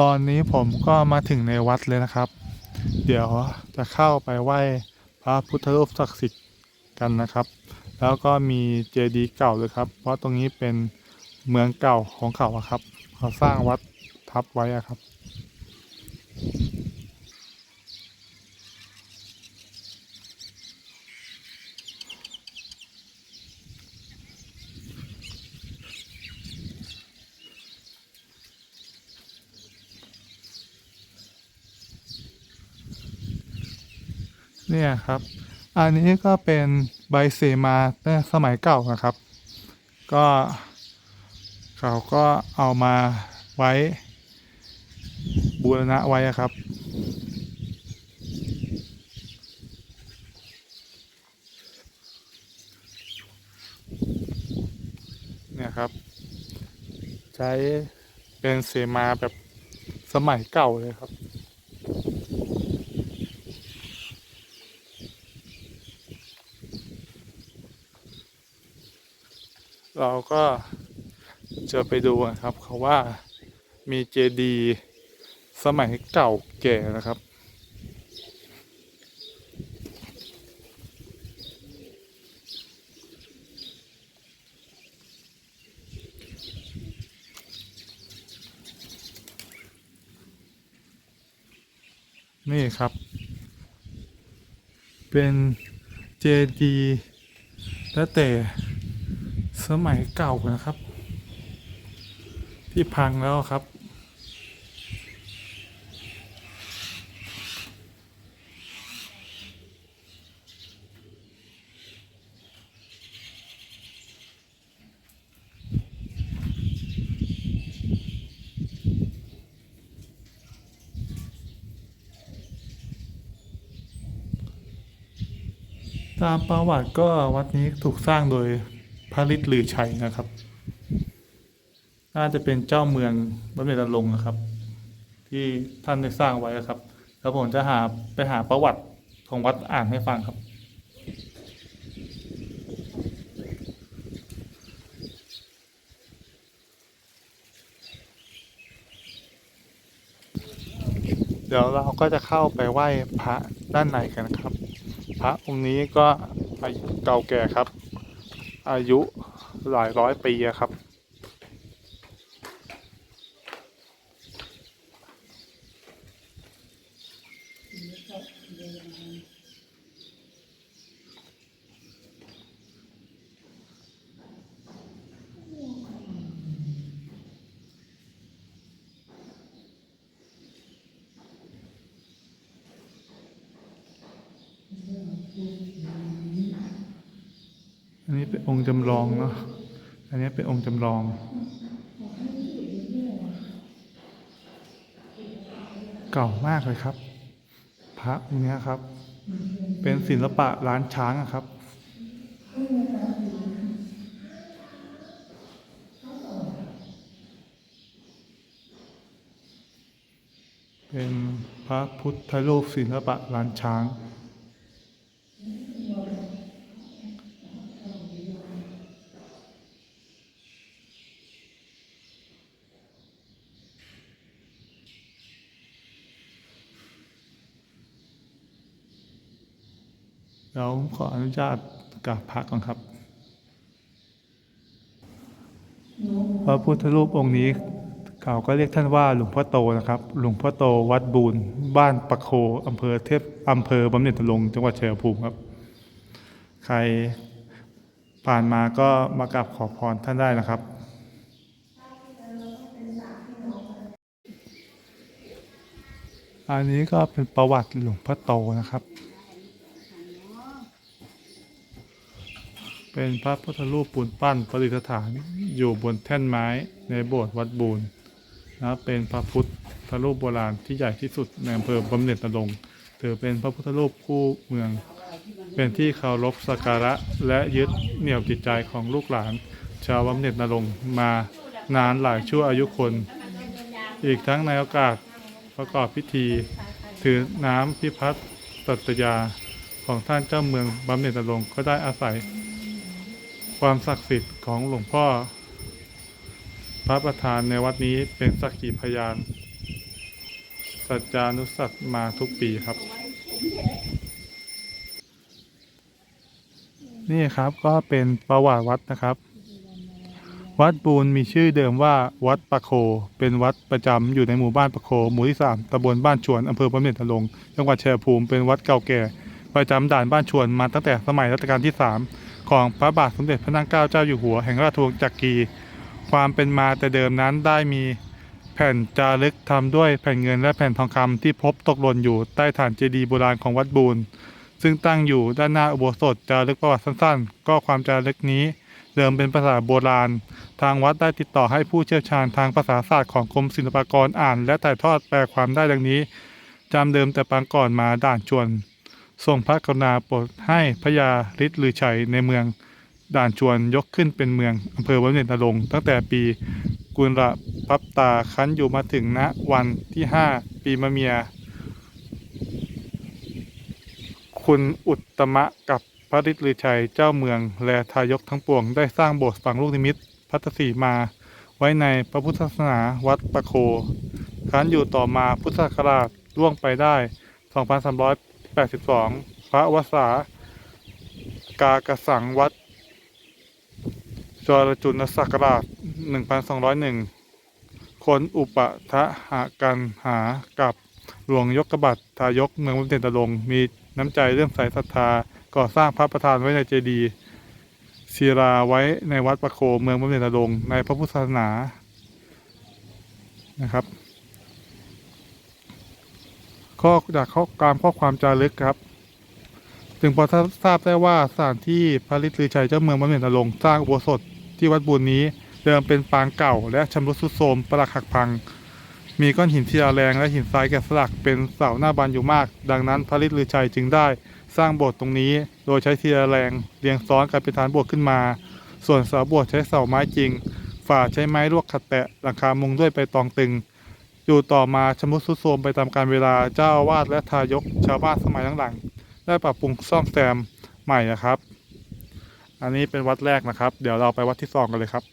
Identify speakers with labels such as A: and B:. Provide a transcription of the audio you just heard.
A: ตอนนี้ผมก็มาถึงในวัดเลยนะครับ เดี๋ยวจะเข้าไปไหว้พระพุทธรูปศักดิ์สิทธิ์กันนะครับ แล้วก็มีเจดีย์เก่าเลยครับ เพราะตรงนี้เป็นเมืองเก่าของเขาครับ เขาสร้างวัดทับไว้อะครับ เนี่ยครับ อันนี้ก็เป็นใบเสมาในสมัยเก่านะครับ ก็เขาก็เอามาไว้บูรณะไว้ครับ เนี่ยครับ ใช้เป็นเสมาแบบสมัยเก่าเลยครับ เราก็จะไปดูนะครับเขาว่ามีเจดีสมัยเก่าแก่นะครับ นี่ครับ เป็นเจดีแล้วแต่ สมัยเก่านะครับ ที่พังแล้วครับ ตามประวัติก็วัดนี้ถูกสร้างโดย พระฤทธิ์ลือชัยนะครับ น่าจะเป็นเจ้าเมืองบำเหน็จนรงนะครับ ที่ท่านได้สร้างไว้ครับ แล้วผมจะหาไปหาประวัติของวัดอ่านให้ฟังครับเดี๋ยวเราก็จะเข้าไปไหว้พระด้านในกันนะครับ พระองค์นี้ก็เก่าแก่ครับ อายุหลายร้อยปีครับอัน องค์จำลองเนาะ อันนี้เป็นองค์จำลอง เก่ามากเลยครับ พระองค์นี้ครับ เป็นศิลปะล้านช้างครับเป็นพระพุทธรูปศิลปะล้านช้าง เราขออนุญาตกราบพระก่อนครับ พระพุทธรูปองค์นี้เขาก็เรียกท่านว่าหลวงพ่อโตนะครับ หลวงพ่อโตวัดบูนบ้านปะโคอำเภอเทพอำเภอบำเหน็จนรงค์จังหวัดชัยภูมิครับ ใครผ่านมาก็มากราบขอพรท่านได้นะครับอันนี้ก็เป็นประวัติหลวงพ่อโตนะครับ เป็นพระพุทธรูปปูนปั้นประดิษฐานอยู่บนแท่นไม้ในโบสถ์วัดบูนนะครับเป็นพระพุทธรูปโบราณที่ใหญ่ที่สุดในอำเภอบำเหน็จนรงถือเป็นพระพุทธรูปคู่เมือง เป็นที่เคารพสักการะและยึดเหนี่ยวจิตใจของลูกหลาน ชาวบำเหน็จนรงมานานหลายชั่วอายุคน อีกทั้งในโอกาสประกอบพิธี ถือน้ำพิพัฒน์สัตยาของท่านเจ้าเมืองบำเหน็จนรงก็ได้อาศัย ความศักดิ์สิทธิ์ของหลวงพ่อ พระประธานในวัดนี้เป็นสักขีพยาน สัจจานุสัตมาทุกปีครับ นี่ครับก็เป็นประวัติวัดนะครับ วัดบูนมีชื่อเดิมว่าวัดปะโค เป็นวัดประจำอยู่ในหมู่บ้านปะโค หมู่ที่3ตำบลบ้านชวนอำเภอบำเหน็จนรงจังหวัดชัยภูมิเป็นวัดเก่าแก่ประจำด่านบ้านชวนมาตั้งแต่สมัยรัชกาลที่3 ของพระบาทสมเด็จพระนางเกล้าเจ้าอยู่หัวแห่งราชวงศ์จักรีความเป็นมาแต่เดิมนั้นได้มีแผ่นจารึกทำด้วยแผ่นเงินและแผ่นทองคำที่พบตกหล่นอยู่ใต้ฐานเจดีย์โบราณของวัดบูนซึ่งตั้งอยู่ด้านหน้าอุโบสถจารึกประวัติสั้นๆ ก็ความจารึกนี้เดิมเป็นภาษาโบราณ ทางวัดได้ติดต่อให้ผู้เชี่ยวชาญทางภาษาศาสตร์ของกรมศิลปากรอ่าน และถ่ายทอดแปลความได้ดังนี้จำเดิมแต่ปางก่อนมาด่านชวน ทรงพระกรุณาโปรดให้พระยาฤทธิ์ลือชัยในเมืองด่านชวนยกขึ้นเป็นเมืองอำเภอวัดเนตรลงตั้งแต่ปีกุลระพับตาคันอยู่มาถึงณวันที่ 5 ปีมะเมีย คุณอุตตมะกับพระฤทธิ์ลือชัยเจ้าเมืองและทายกทั้งปวงได้สร้างโบสถ์ฝังลูกนิมิตพัทสีมาไว้ในพระพุทธศาสนาวัดปะโคคั้นอยู่ต่อมาพุทธศักราชล่วงไปได้ 82 พระวสากากสังวัดจรจุลศักราช 1201 คนอุปทะหากันหากับหลวงยกกบัตทายกเมืองวัดเด่นตะลง มีน้ำใจเรื่องใสศรัทธา ก่อสร้างพระประธานไว้ในเจดีย์ศิลาไว้ในวัดประโคเมืองวัดเด่นตะลง ในพระพุทธศาสนานะครับ ข้อจากข้อการข้อความจารึกครับถึงพอทราบได้ว่าสถานที่พระฤทธิ์ลือชัยเจ้าเมืองวัดเด่นตะลงสร้างอุโบสถที่วัดบุญนี้เดิมเป็นปางเก่า และชำรุดทรุดโทรมปรักหักพัง มีก้อนหินศิลาแรงและหินทรายแกะสลักเป็นเสาหน้าบานอยู่มาก ดังนั้นพระฤทธิ์ลือชัยจึงได้สร้างโบสถ์ตรงนี้ โดยใช้ศิลาแรงเรียงซ้อนกันเป็นฐานโบสถ์ขึ้นมา ส่วนเสาโบสถ์ใช้เสาไม้จริง ฝาใช้ไม้ลวกขัดแตะหลังคามุงด้วยใบตองตึง อยู่ต่อมาชำรุดทรุดโทรมไปตามกาลเวลาเจ้าวาดและทายกชาวบ้านสมัยหลังๆได้ปรับปรุงซ่อมแซมใหม่นะครับ อันนี้เป็นวัดแรกนะครับ เดี๋ยวเราไปวัดที่สองกันเลยครับ